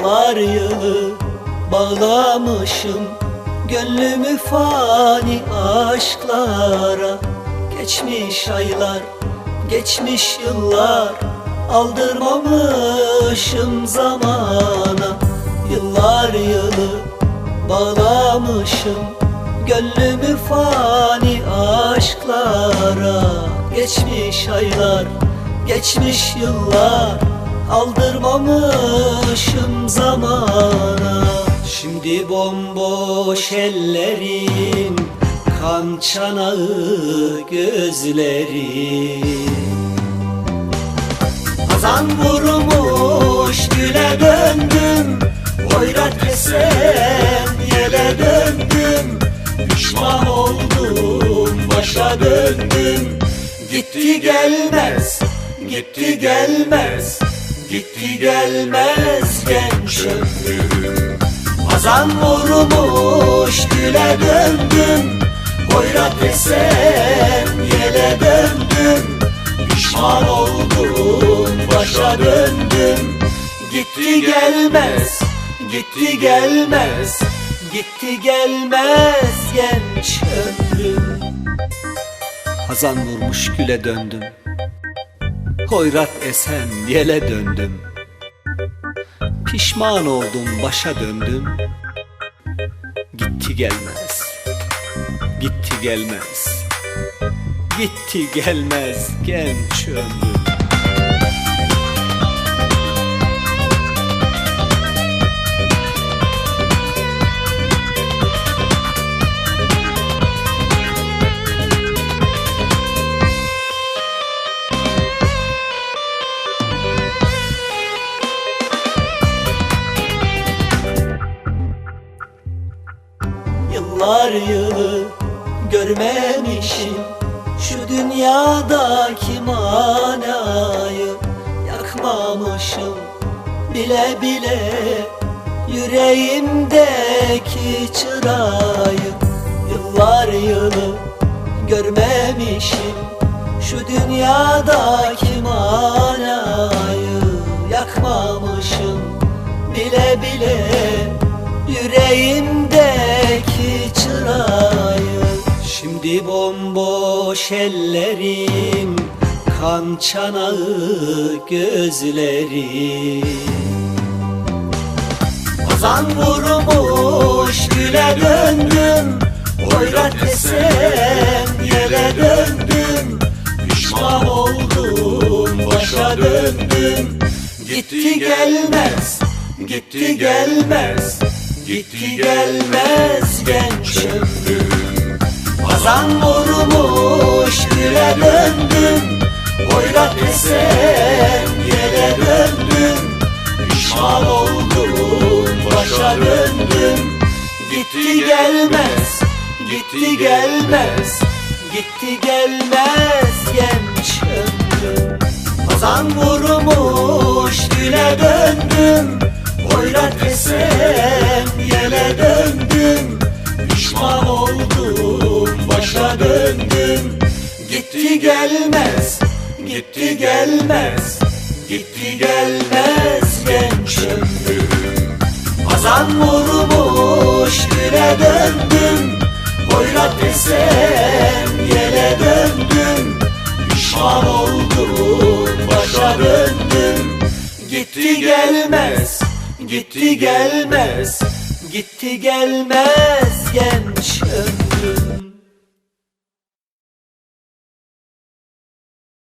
Yıllar yılı bağlamışım Gönlümü fani aşklara. Geçmiş aylar, geçmiş yıllar Aldırmamışım zamana. Yıllar yılı bağlamışım Gönlümü fani aşklara. Geçmiş aylar, geçmiş yıllar Aldırmamışım Şimdi bomboş ellerim Kan çanağı gözlerim. Kazan vurmuş güle döndüm Oyrak esen yele döndüm. Pişman oldum başa döndüm. Gitti gelmez, gitti gelmez Gitti gelmez genç ömrüm Kazan vurmuş güle döndüm. Oyrak esen yele döndüm. Pişman oldum başa döndüm. Gitti gelmez, gitti gelmez. Gitti gelmez genç ömrüm. Hazan vurmuş güle döndüm. Hoyrat esen yele döndüm Pişman oldum başa döndüm. Gitti gelmez Gitti gelmez. Gitti gelmez genç ömrüm Yıllar yılı görmemişim. Şu dünyadaki manayı Yakmamışım. Bile bile Yüreğimdeki çırayı Yıllar yılı görmemişim. Şu dünyadaki manayı Yakmamışım. Bile bile Yüreğimdeki Şimdi bomboş ellerim Kan çanağı gözlerim. Ozan vurmuş güle döndüm. Oyrak esen yere döndüm. Pişman oldum başa döndüm. Gitti gelmez, gitti gelmez. Gitti gelmez genç ömrüm Kazan vurmuş güle döndüm Oyrak esen yere döndüm Pişman oldum başa döndüm Gitti gelmez, gitti gelmez. Gitti gelmez genç döndüm. Gitti gelmez, gitti gelmez Gitti gelmez genç ömrüm Kazan vurmuş güle döndüm. Oyrak esen yele döndüm. Pişman oldum başa döndüm. Gitti gelmez, gitti gelmez Gitti gelmez genç ömrüm